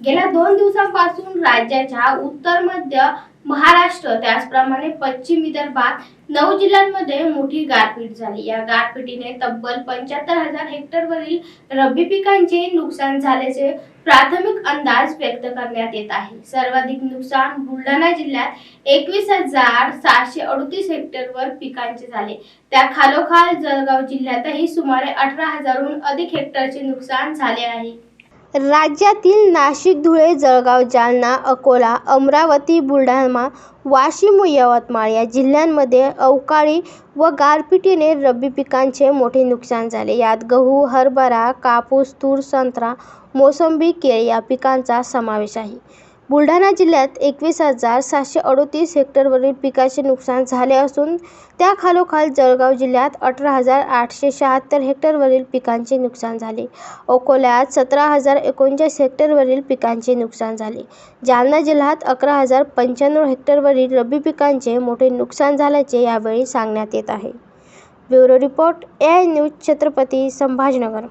गेल्या दोन दिवसांपासून राज्याच्या उत्तर मध्य महाराष्ट्र त्याचप्रमाणे पश्चिम विदर्भात नऊ जिल्ह्यांमध्ये मोठी गारपीट झाली. या गारपिटीने तब्बल पंच्याहत्तर हजार हेक्टरवरील रब्बी पिकांचे नुकसान झाल्याचे प्राथमिक अंदाज व्यक्त करण्यात येत आहे. सर्वाधिक नुकसान बुलढाणा जिल्ह्यात एकवीस हजार सहाशे अडतीस हेक्टरवर पिकांचे झाले. त्या खालोखाल जळगाव जिल्ह्यातही सुमारे अठरा हजारहून अधिक हेक्टरचे नुकसान झाले आहे. राज्यातील नाशिक धुळे जळगाव जालना अकोला अमरावती बुलढाणा वाशिम व यवतमाळ या जिल्ह्यांमध्ये अवकाळी व गारपिटीने रब्बी पिकांचे मोठे नुकसान झाले. यात गहू हरभरा कापूस तूर संत्रा मोसंबी केळी या पिकांचा समावेश आहे. बुलढाणा जिल्ह्यात एकवीस हजार सातशे अडतीस हेक्टरवरील पिकाचे नुकसान झाले असून त्याखालोखाल जळगाव जिल्ह्यात अठरा हजार आठशे शहात्तर हेक्टरवरील पिकांचे नुकसान झाले. अकोल्यात सतरा हजार एकोणचाळीस हेक्टरवरील पिकांचे नुकसान झाले. जालना जिल्ह्यात अकरा हजार पंच्याण्णव हेक्टरवरील रब्बी पिकांचे मोठे नुकसान झाल्याचे यावेळी सांगण्यात येत आहे. Bureau report A I news Chhatrapati Sambhajinagar.